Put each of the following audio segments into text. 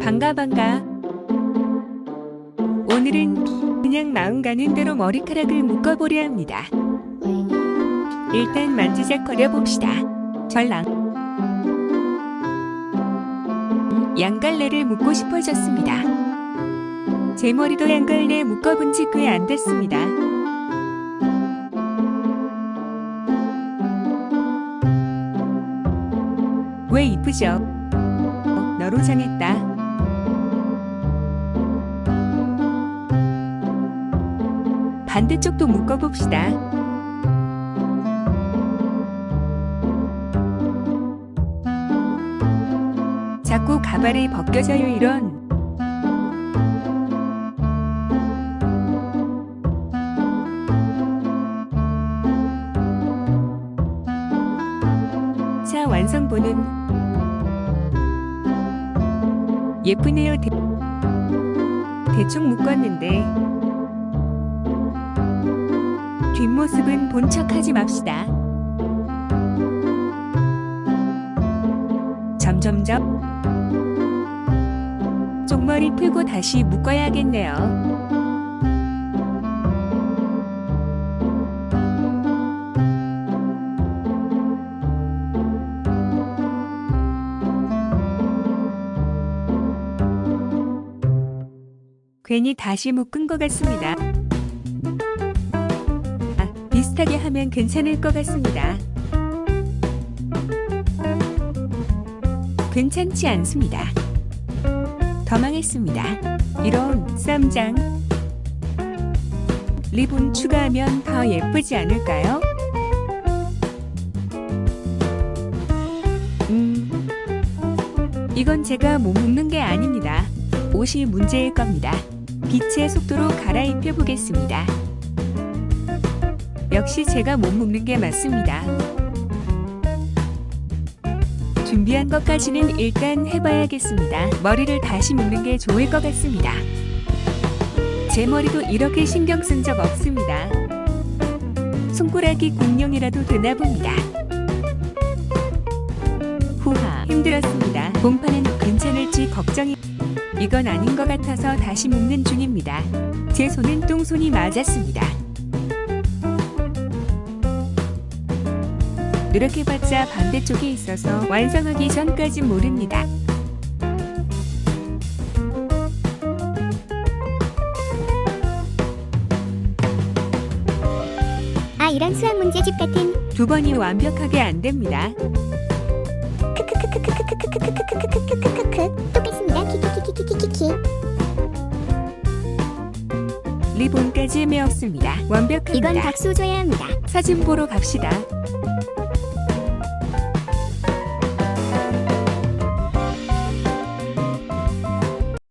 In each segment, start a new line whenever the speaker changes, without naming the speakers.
반가 반가. 오늘은 그냥 마음 가는 대로 머리카락을 묶어보려 합니다. 일단 만지작거려 봅시다. 전랑. 양갈래를 묶고 싶어졌습니다. 제 머리도 양갈래 묶어본 지 꽤 안 됐습니다. 왜 이쁘죠? 너로 정했다. 반대쪽도 묶어봅시다. 자꾸 가발이 벗겨져요 이런. 자 완성본은 예쁘네요 대, 대충 묶었는데 뒷모습은 본 척하지 맙시다. 점점점. 쪽머리 풀고 다시 묶어야겠네요. 괜히 다시 묶은 것 같습니다. 아, 비슷하게 하면 괜찮을 것 같습니다. 괜찮지 않습니다. 더 망했습니다. 이런 쌈장 리본 추가하면 더 예쁘지 않을까요? 음, 이건 제가 못 묶는 게 아닙니다. 옷이 문제일 겁니다. 빛의 속도로 갈아입혀 보겠습니다. 역시 제가 못 묶는 게 맞습니다. 준비한 것까지는 일단 해봐야겠습니다. 머리를 다시 묶는 게 좋을 것 같습니다. 제 머리도 이렇게 신경 쓴 적 없습니다. 손가락이 공룡이라도 되나 봅니다. 후하 힘들었습니다. 공파는 괜찮을지 걱정이 이건 아닌 것 같아서 다시 묶는 중입니다. 제 손은 똥손이 맞았습니다. 노력해봤자 반대쪽에 있어서 완성하기 전까진 모릅니다.
아 이런 수학 문제집 같은
두 번이 완벽하게 안 됩니다.
크크크크크크크크크크크크크크크크크크크
리본까지 메었습니다. 완벽합니다.
이건 박수 줘야 합니다
사진 보러 갑시다.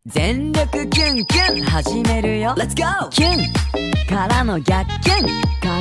全力キュンキュン始めるよ。Let's go! キュン。からの逆キュン。から